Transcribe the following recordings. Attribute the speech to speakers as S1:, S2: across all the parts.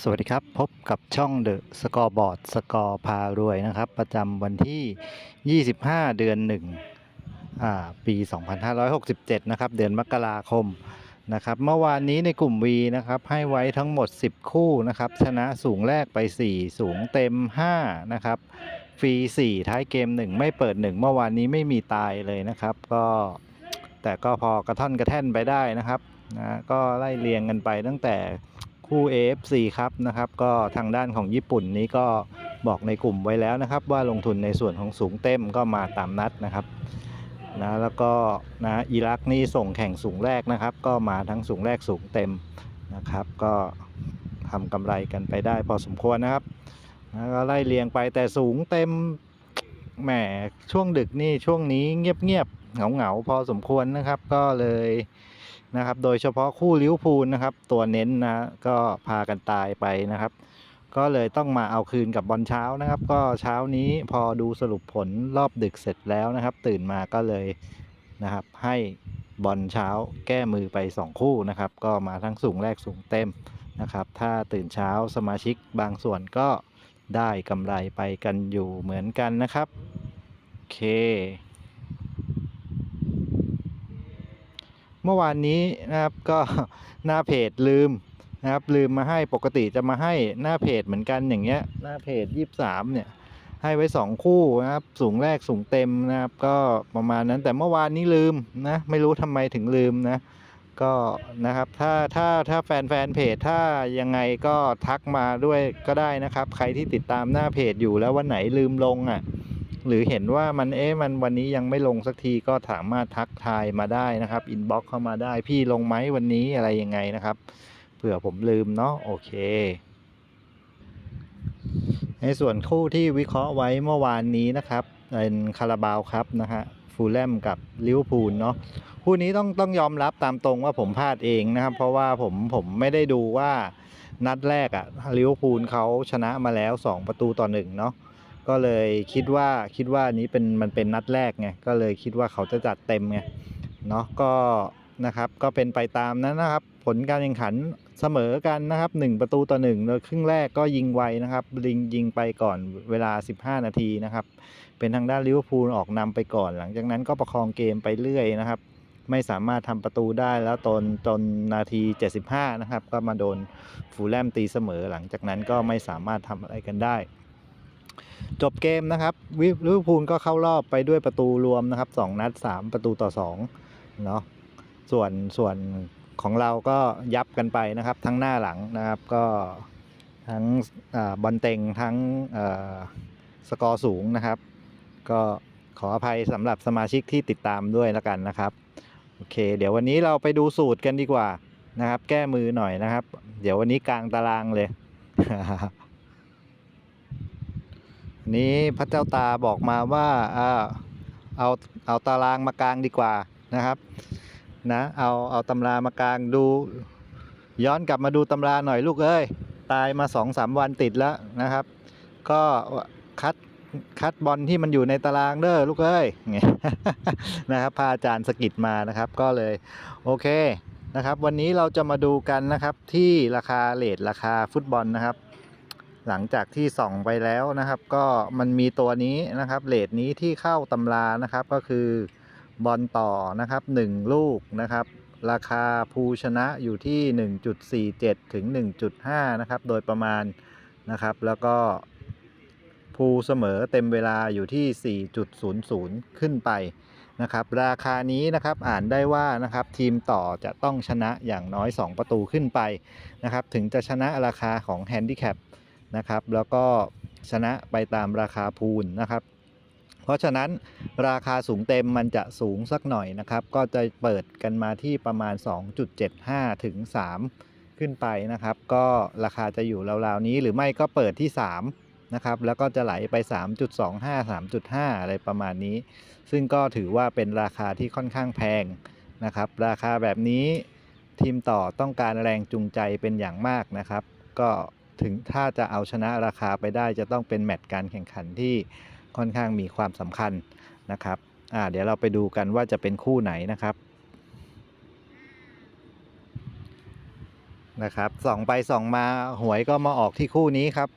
S1: สวัสดีครับ พบกับช่อง The Scoreboard สกอร์พารวยนะครับ ประจำวันที่ 25 เดือน1ปี 2567 นะครับ เดือนมกราคมนะครับ เมื่อวานนี้ในกลุ่ม V นะครับ ให้ไว้ทั้งหมด 10 คู่นะครับ ชนะสูงแรกไป 4 สูงเต็ม 5 นะครับ ฟรี 4 ท้ายเกม 1 ไม่เปิด 1 เมื่อวานนี้ไม่มีตายเลยนะครับ ก็แต่ก็พอกระท่อนกระแท่นไปได้นะครับนะก็ไล่เรียงกันไปตั้งแต่ คู่ AFC ครับนะครับ ก็ทางด้านของญี่ปุ่นนี้ก็บอกในกลุ่มไว้แล้วนะครับ ว่าลงทุนในส่วนของสูงเต็มก็มาตามนัดนะครับนะแล้วก็นะอิรักนี่ส่งแข่งสูงแรกนะครับ ก็มาทั้งสูงแรกสูงเต็มนะครับ ก็ทำกำไรกันไปได้พอสมควรนะครับนะก็ไล่เรียงไปแต่สูงเต็มแหมช่วงดึกนี่ช่วงนี้เงียบๆเหงาๆพอสมควรนะครับ ก็เลย นะครับ โดยเฉพาะคู่ลิวพูลนะครับ ตัวเน้นนะก็พากันตายไปนะครับ ก็เลยต้องมาเอาคืนกับบอลเช้านะครับ ก็เช้านี้พอดูสรุปผลรอบดึกเสร็จแล้วนะครับ ตื่นมาก็เลยนะครับให้บอลเช้าแก้มือไป 2 คู่นะครับ ก็มาทั้งสูงแรกสูงเต็มนะครับ ถ้าตื่นเช้าสมาชิกบางส่วนก็ได้กำไรไปกันอยู่เหมือนกันนะครับ โอเค เมื่อวานนี้นะครับก็หน้าเพจลืมนะครับลืมมาให้ปกติจะมาให้หน้าเพจเหมือนกันอย่างเงี้ยหน้าเพจยี่สามเนี่ยให้ไว้สองคู่นะครับสูงแรกสูงเต็มนะครับ ก็ประมาณนั้นแต่เมื่อวานนี้ลืมนะไม่รู้ทำไมถึงลืมนะก็นะครับถ้าถ้าถ้าแฟนแฟนเพจถ้ายังไงก็ทักมาด้วยก็ได้นะครับ ใครที่ติดตามหน้าเพจอยู่แล้ววันไหนลืมลงอะ หรือเห็นว่ามันเอ๊ะมันวันนี้ยังไม่ลงสักทีก็สามารถทักทายมาได้นะครับอินบ็อกเข้ามาได้พี่ลงไหมวันนี้อะไรยังไงนะครับเผื่อผมลืมเนาะโอเค ในส่วนคู่ที่วิเคราะห์ไว้เมื่อวานนี้นะครับเป็นคาราบาวครับนะฮะฟูลแลมกับลิเวอร์พูลเนาะคู่นี้ต้องต้องยอมรับตามตรงว่าผมพลาดเองนะครับ เพราะว่าผมผมไม่ได้ดูว่านัดแรกอะลิเวอร์พูลเขาชนะมาแล้ว 2 ประตูต่อหนึ่งเนาะ ก็เลยคิดว่าคิดว่านี้เป็นมันเป็นนัดแรกไงก็เลยคิดว่าเขาจะจัดเต็มไงเนาะก็นะครับก็เป็นไปตามนั้นนะครับ ผลการแข่งขันเสมอกันนะครับ 1 ประตูต่อ1โดยครึ่งแรกก็ยิงไวนะครับลิงยิงไปก่อนเวลา 15 นาทีนะครับ เป็นทางด้านลิเวอร์พูลออกนำไปก่อน หลังจากนั้นก็ประคองเกมไปเรื่อยนะครับ ไม่สามารถทำประตูได้แล้วตนจนนาที 75 นะครับ ก็มาโดนฟูลแลมตีเสมอ หลังจากนั้นก็ไม่สามารถทำอะไรกันได้ จบเกมนะครับวิลิเวอร์พูลก็เข้ารอบไปด้วยประตูรวมนะครับ 2 นัด 3 ประตูต่อ2เนาะส่วนส่วนของเราก็ยับกันไปนะครับ ทั้งหน้าหลังนะครับก็ทั้งอบอลเต็งทั้งอ่าสกอร์สูงนะครับ ก็ขออภัยสำหรับสมาชิกที่ติดตามด้วยแล้วกันนะครับโอเค เดี๋ยววันนี้เราไปดูสูตรกันดีกว่านะครับ แก้มือหน่อยนะครับ เดี๋ยววันนี้กลางตารางเลย นี้พระเจ้าตาบอกมาว่าอ่าเอาเอาตารางมากลางดีกว่านะครับนะเอาเอาตำรามากลางดูย้อนกลับมาดูตำราหน่อยลูกเอ้ยตายมาสองสามวันติดแล้วนะครับ ก็คัดคัดบอลที่มันอยู่ในตารางเด้อลูกเอ้ยนะครับพาอาจารย์สกิดมานะครับก็เลยโอเคนะครับ วันนี้เราจะมาดูกันนะครับที่ราคาเลทราคาฟุตบอลนะครับ หลังจากที่ส่องไปแล้วนะครับ ก็มันมีตัวนี้นะครับเลทนี้ที่เข้าตำรานะครับก็คือบอลต่อนะครับ 1 ลูกนะครับ ราคาภูชนะอยู่ที่ 1.47 ถึง 1.5 นะครับ โดยประมาณนะครับ แล้วก็ภูเสมอเต็มเวลาอยู่ที่ 4.00 ขึ้นไปนะครับ ราคานี้นะครับอ่านได้ว่านะครับทีมต่อจะต้องชนะอย่างน้อย 2 ประตูขึ้นไปนะครับ ถึงจะชนะราคาของแฮนดิแคป นะครับ แล้วก็ชนะไปตามราคาพูลนะครับ เพราะฉะนั้นราคาสูงเต็มมันจะสูงสักหน่อยนะครับ ก็จะเปิดกันมาที่ประมาณ 2.75 ถึง 3 ขึ้นไปนะครับ ก็ราคาจะอยู่ราวๆนี้หรือไม่ก็เปิดที่ 3 นะครับ แล้วก็จะไหลไป 3.25 3.5 อะไรประมาณนี้ ซึ่งก็ถือว่าเป็นราคาที่ค่อนข้างแพงนะครับ ราคาแบบนี้ทีมต่อต้องการแรงจูงใจเป็นอย่างมากนะครับ ก็ ถึงถ้าจะเอาชนะราคาไปได้จะต้องเป็นแมตช์การแข่งขันที่ค่อนข้างมีความสำคัญนะครับอ่าเดี๋ยวเราไปดูกันว่าจะเป็นคู่ไหนนะครับนะครับส่องไปส่องมาหวยก็มาออกที่คู่นี้ครับ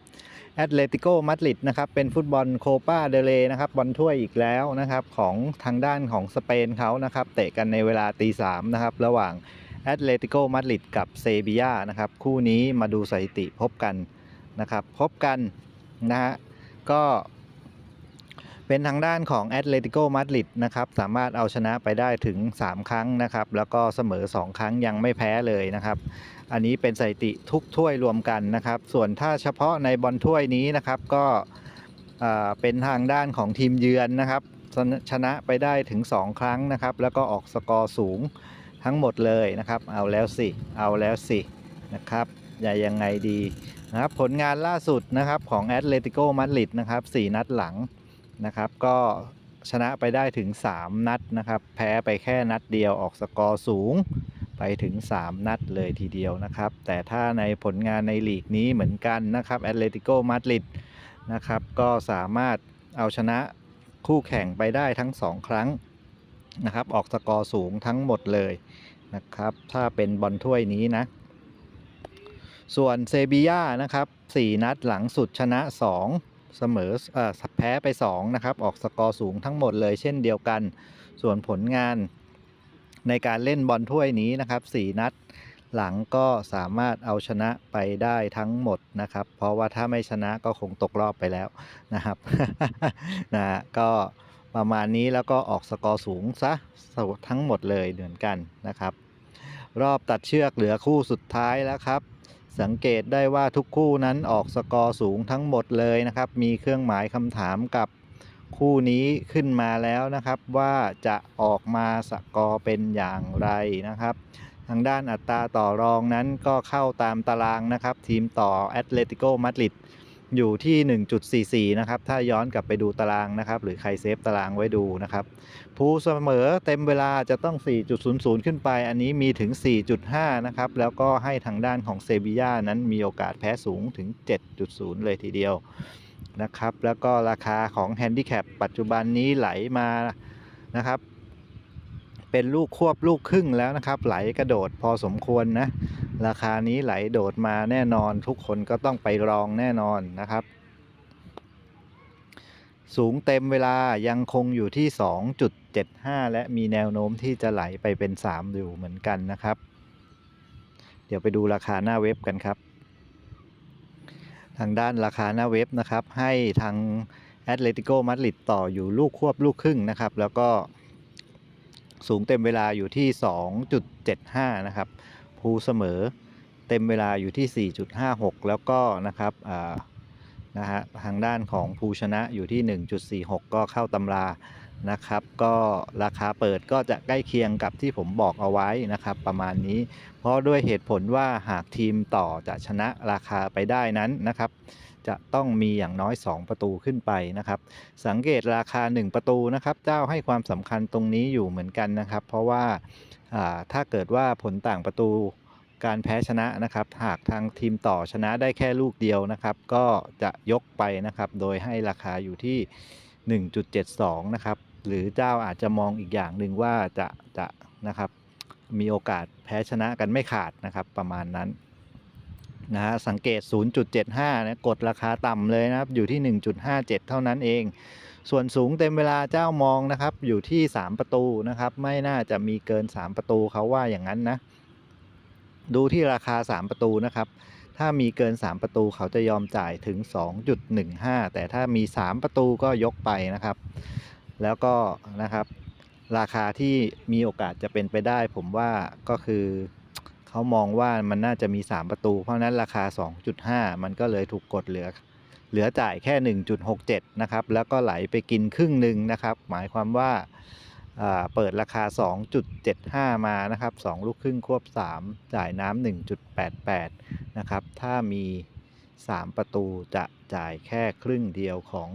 S1: แอตเลติโกมาดริดนะครับเป็นฟุตบอลโคปาเดเลนะครับบอลถ้วยอีกแล้วนะครับของทางด้านของสเปนเขานะครับเตะกันในเวลาตีสามนะครับระหว่าง แอตเลติโกมาดริดกับเซบียานะครับ คู่นี้มาดูสถิติพบกันนะครับ พบกันนะฮะก็เป็นทางด้านของแอตเลติโกมาดริดนะครับสามารถเอาชนะไปได้ถึง 3 ครั้งนะครับ แล้วก็เสมอ 2 ครั้งยังไม่แพ้เลยนะครับ อันนี้เป็นสถิติทุกถ้วยรวมกันนะครับ ส่วนถ้าเฉพาะในบอลถ้วยนี้นะครับก็อ่าเป็นทางด้านของทีมเยือนนะครับชนะชนะไปได้ถึง 2 ครั้งนะครับ แล้วก็ออกสกอร์สูง ทั้งหมดเลยนะครับ เอาแล้วสิ เอาแล้วสินะครับอย่ายังไงดีนะครับผลงานล่าสุดนะครับของแอตเลติโกมาดริดนะครับ4นัดหลังนะครับก็ชนะไปได้ถึง 3 นัดนะครับ แพ้ไปแค่นัดเดียวออกสกอร์สูงไปถึง 3 นัดเลยทีเดียวนะครับ แต่ถ้าในผลงานในลีกนี้เหมือนกันนะครับแอตเลติโกมาดริดนะครับก็สามารถเอาชนะคู่แข่งไปได้ทั้ง 2 ครั้ง นะครับ ออกสกอร์สูงทั้งหมดเลยนะครับ ถ้าเป็นบอลถ้วยนี้นะ ส่วนเซบียานะครับ 4 นัดหลังสุดชนะ 2 เสมอเอ่อแพ้ไป 2 นะครับ ออกสกอร์สูงทั้งหมดเลยเช่นเดียวกัน ส่วนผลงานในการเล่นบอลถ้วยนี้นะครับ 4 นัดหลังก็สามารถเอาชนะไปได้ทั้งหมดนะครับ เพราะว่าถ้าไม่ชนะก็คงตกรอบไปแล้วนะครับนะฮะก็ ประมาณนี้แล้วก็ออกสกอร์สูงซะทั้งหมดเลยเหมือนกันนะครับ รอบตัดเชือกเหลือคู่สุดท้ายแล้วครับ สังเกตได้ว่าทุกคู่นั้นออกสกอร์สูงทั้งหมดเลยนะครับ มีเครื่องหมายคำถามกับคู่นี้ขึ้นมาแล้วนะครับว่าจะออกมาสกอร์เป็นอย่างไรนะครับ ทางด้านอัตราต่อรองนั้นก็เข้าตามตารางนะครับ ทีมต่อแอตเลติโกมาดริด อยู่ที่ 1.44 นะครับ ถ้าย้อนกลับไปดูตารางนะครับ หรือใครเซฟตารางไว้ดูนะครับผู้เสมอเต็มเวลาจะต้อง 4.00 ขึ้นไป อันนี้มีถึง 4.5 นะครับ แล้วก็ให้ทางด้านของเซบียานั้นมีโอกาสแพ้สูงถึง 7.0 เลยทีเดียวนะครับ แล้วก็ราคาของแฮนดิแคปปัจจุบันนี้ไหลมานะครับเป็นลูกควบลูกครึ่งแล้วนะครับ ไหลกระโดดพอสมควรนะ ราคานี้ไหลโดดมาแน่นอนทุกคนก็ต้องไปรองแน่นอนนะครับ สูงเต็มเวลายังคงอยู่ที่ 2.75 และมีแนวโน้มที่จะไหลไปเป็น 3 อยู่เหมือนกันนะครับ เดี๋ยวไปดูราคาหน้าเว็บกันครับ ทางด้านราคาหน้าเว็บนะครับ ให้ทางแอตเลติโกมาดริดต่ออยู่ลูกควบลูกครึ่งนะครับ แล้วก็สูงเต็มเวลาอยู่ที่ 2.75 นะครับ ภูเสมอ เต็มเวลาอยู่ที่ 4.56 แล้วก็นะครับนะฮะทางด้านของภูชนะอยู่ที่ 1.46 ก็เข้าตำรานะครับ ก็ราคาเปิดก็จะใกล้เคียงกับที่ผมบอกเอาไว้นะครับ ประมาณนี้ เพราะด้วยเหตุผลว่าหากทีมต่อจะชนะราคาไปได้นั้นนะครับ จะต้องมีอย่างน้อย 2 ประตูขึ้นไปนะครับ สังเกตราคา 1 ประตูนะครับ เจ้าให้ความสำคัญตรงนี้อยู่เหมือนกันนะครับ เพราะว่าอ่าถ้าเกิดว่าผลต่างประตูการแพ้ชนะนะครับ หากทางทีมต่อชนะได้แค่ลูกเดียวนะครับ ก็จะยกไปนะครับ โดยให้ราคาอยู่ที่ 1.72 นะครับ หรือเจ้าอาจจะมองอีกอย่างหนึ่งว่าจะจะนะครับ มีโอกาสแพ้ชนะกันไม่ขาดนะครับ ประมาณนั้น นะฮะสังเกต 0.75 นะกดราคาต่ำเลยนะครับ อยู่ที่ 1.57 เท่านั้นเอง ส่วนสูงเต็มเวลาเจ้ามองนะครับ อยู่ที่ 3 ประตูนะครับ ไม่น่าจะมีเกิน 3 ประตูเขาว่าอย่างนั้นนะ ดูที่ราคา 3 ประตูนะครับ ถ้ามีเกิน 3 ประตูเขาจะยอมจ่ายถึง 2.15 แต่ถ้ามี 3 ประตูก็ยกไปนะครับ แล้วก็นะครับ ราคาที่มีโอกาสจะเป็นไปได้ ผมว่าก็คือ เขามองว่ามันน่าจะมี 3 ประตู เพราะนั้นราคา 2.5 มันก็เลยถูกกดเหลือ เหลือจ่ายแค่ 1.67 นะครับ แล้วก็ไหลไปกินครึ่งหนึ่งนะครับ หมายความว่าเปิดราคา 2.75 มานะครับ 2 ลูกครึ่งควบ 3 จ่ายน้ำ1.88 นะครับ ถ้ามี 3 ประตูจะจ่ายแค่ครึ่งเดียวของ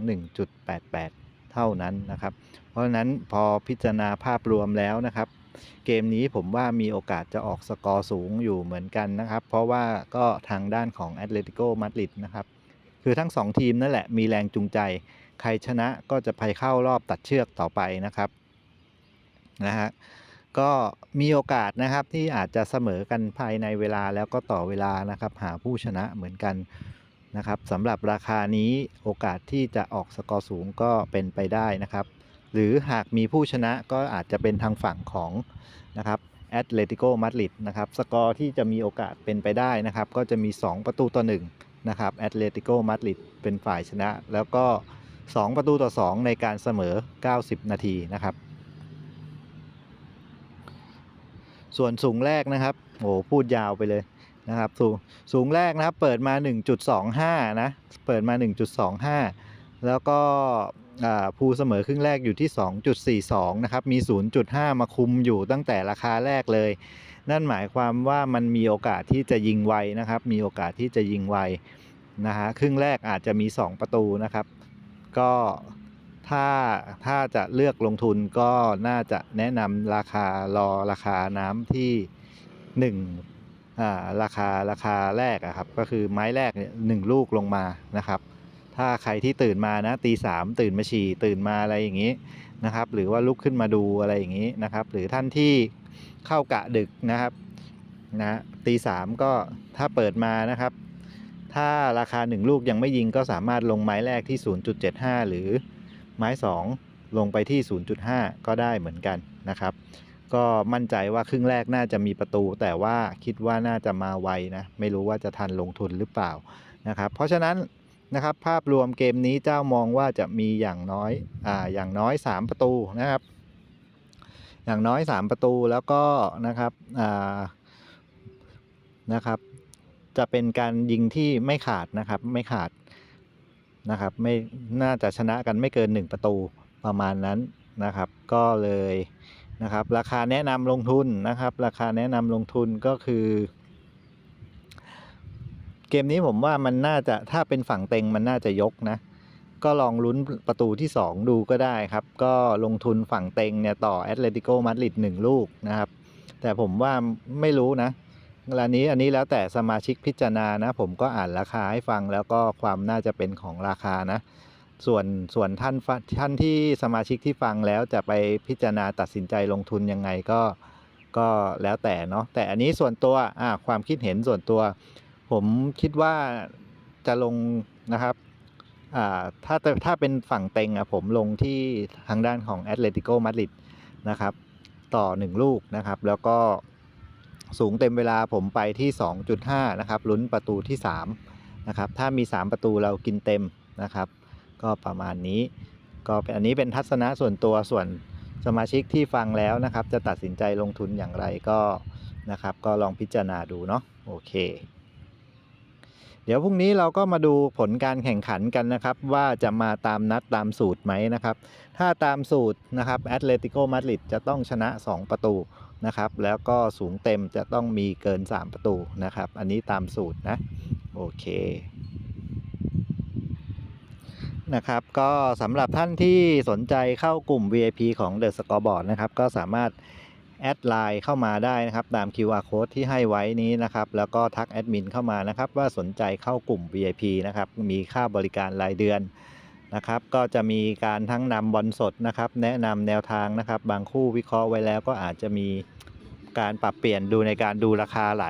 S1: 1.88 เท่านั้นนะครับ เพราะนั้นพอพิจารณาภาพรวมแล้วนะครับ เกมนี้ผมว่ามีโอกาสจะออกสกอร์สูงอยู่เหมือนกันนะครับ เพราะว่าก็ทางด้านของแอตเลติโกมาดริดนะครับ คือทั้ง 2 ทีมนั่นแหละมีแรงจูงใจ ใครชนะก็จะไปเข้ารอบตัดเชือกต่อไปนะครับนะฮะก็มีโอกาสนะครับที่อาจจะเสมอกันภายในเวลาแล้วก็ต่อเวลานะครับ หาผู้ชนะเหมือนกันนะครับสำหรับราคานี้โอกาสที่จะออกสกอร์สูงก็เป็นไปได้นะครับ หรือหากมีผู้ชนะก็อาจจะเป็นทางฝั่งของนะครับแอตเลติโกมาดริดนะครับสกอร์ที่จะมีโอกาสเป็นไปได้นะครับ ก็จะมี 2 ประตูต่อ1นะครับแอตเลติโกมาดริดเป็นฝ่ายชนะ แล้วก็ 2 ประตูต่อ 2 ในการเสมอ 90 นาทีนะครับส่วนสูงแรกนะครับโอ้พูดยาวไปเลยนะครับสูงสูงแรกนะครับเปิดมา 1.25 นะ เปิดมา 1.25 แล้วก็ ภูเสมอครึ่งแรกอยู่ที่ 2.42 นะครับ มี 0.5 มาคุมอยู่ตั้งแต่ราคาแรกเลย นั่นหมายความว่ามันมีโอกาสที่จะยิงไวนะครับ มีโอกาสที่จะยิงไวนะฮะครึ่งแรกอาจจะมี 2 ประตูนะครับ ก็ถ้าถ้าจะเลือกลงทุนก็น่าจะแนะนำราคารอราคาน้ำที่1อ่าราคาราคาแรกอะครับ ก็คือไม้แรกเนี่ยหนึ่งลูกลงมานะครับ ถ้าใครที่ตื่นมานะตีสามตื่นมาฉี่ตื่นมาอะไรอย่างนี้นะครับ หรือว่าลุกขึ้นมาดูอะไรอย่างนี้นะครับ หรือท่านที่เข้ากะดึกนะครับนะตีสามก็ถ้าเปิดมานะครับ ถ้าราคา 1 ลูกยังไม่ยิงก็สามารถลงไม้แรกที่ 0.75 หรือไม้ 2 ลงไปที่ 0.5 ก็ได้เหมือนกันนะครับ ก็มั่นใจว่าครึ่งแรกน่าจะมีประตู แต่ว่าคิดว่าน่าจะมาไวนะ ไม่รู้ว่าจะทันลงทุนหรือเปล่านะครับ เพราะฉะนั้น นะครับ ภาพรวมเกมนี้เจ้ามองว่าจะมีอย่างน้อยอ่าอย่างน้อย 3 ประตูนะครับ อย่างน้อย 3 ประตูแล้วก็นะครับอ่านะครับ จะเป็นการยิงที่ไม่ขาดนะครับ ไม่ขาดนะครับ ไม่น่าจะชนะกันไม่เกิน 1 ประตูประมาณนั้นนะครับ ก็เลยนะครับ ราคาแนะนำลงทุนนะครับ ราคาแนะนำลงทุนก็คือ เกมนี้ผมว่ามันน่าจะถ้าเป็นฝั่งเต็งมันน่าจะยกนะ ก็ลองลุ้นประตูที่ 2 ดูก็ได้ครับ ก็ลงทุนฝั่งเต็งเนี่ยต่อแอตเลติโกมาดริด1ลูกนะครับ แต่ผมว่าไม่รู้นะร้านนี้อันนี้แล้วแต่สมาชิกพิจารณานะ ผมก็อ่านราคาให้ฟังแล้วก็ความน่าจะเป็นของราคานะ ส่วนส่วนท่านฟท่านที่สมาชิกที่ฟังแล้วจะไปพิจารณาตัดสินใจลงทุนยังไงก็ก็แล้วแต่เนาะแต่อันนี้ส่วนตัวอ่าความคิดเห็นส่วนตัว ผมคิดว่าจะลงนะครับถ้าถ้าเป็นฝั่งเต็งอะผมลงที่ทางด้านของแอตเลติโกมาดริดนะครับ ต่อ 1 ลูกนะครับ แล้วก็สูงเต็มเวลาผมไปที่ 2.5 นะครับ ลุ้นประตูที่ 3 นะครับ ถ้ามี 3 ประตูเรากินเต็มนะครับ ก็ประมาณนี้ ก็อันนี้เป็นทัศนะส่วนตัวส่วนสมาชิกที่ฟังแล้วนะครับ จะตัดสินใจลงทุนอย่างไรก็นะครับ ก็ลองพิจารณาดูเนาะโอเค เดี๋ยวพรุ่งนี้เราก็มาดูผลการแข่งขันกันนะครับ ว่าจะมาตามนัดตามสูตรไหมนะครับ ถ้าตามสูตรนะครับแอตเลติโกมาดริดจะต้องชนะ 2 ประตูนะครับ แล้วก็สูงเต็มจะต้องมีเกิน 3 ประตูนะครับ อันนี้ตามสูตรนะ โอเคนะครับก็สำหรับท่านที่สนใจเข้ากลุ่ม VIP ของ The Scoreboard นะครับ ก็สามารถ แอดไลน์เข้ามาได้นะครับ ตาม QR code ที่ให้ไว้นี้นะครับ แล้วก็ทักแอดมินเข้ามานะครับ ว่าสนใจเข้ากลุ่ม VIP นะครับ มีค่าบริการรายเดือนนะครับ ก็จะมีการทั้งนำบอลสดนะครับ แนะนำแนวทางนะครับ บางคู่วิเคราะห์ไว้แล้วก็อาจจะมีการปรับเปลี่ยนดูในการดูราคาไหล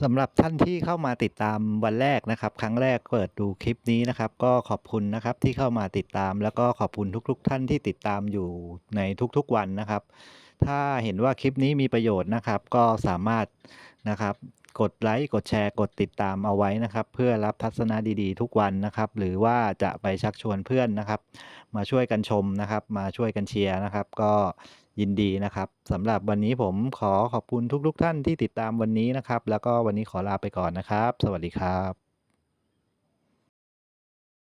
S1: สำหรับท่านที่เข้ามาติดตามวันแรกนะครับ ครั้งแรกเปิดดูคลิปนี้นะครับ ก็ขอบคุณนะครับที่เข้ามาติดตาม แล้วก็ขอบคุณทุก ๆ ท่านที่ติดตามอยู่ในทุกๆวันนะครับ ถ้าเห็นว่าคลิปนี้มีประโยชน์นะครับ ก็สามารถนะครับกดไลค์กดแชร์กดติดตามเอาไว้นะครับ เพื่อรับทัศนะดีๆ ทุกวันนะครับ หรือว่าจะไปชักชวนเพื่อนนะครับ มาช่วยกันชมนะครับ มาช่วยกันเชียร์นะครับ ก็ ยินดีนะครับสำหรับวันนี้ผมขอขอบคุณทุกๆท่านที่ติดตามวันนี้นะครับ แล้วก็วันนี้ขอลาไปก่อนนะครับ สวัสดีครับ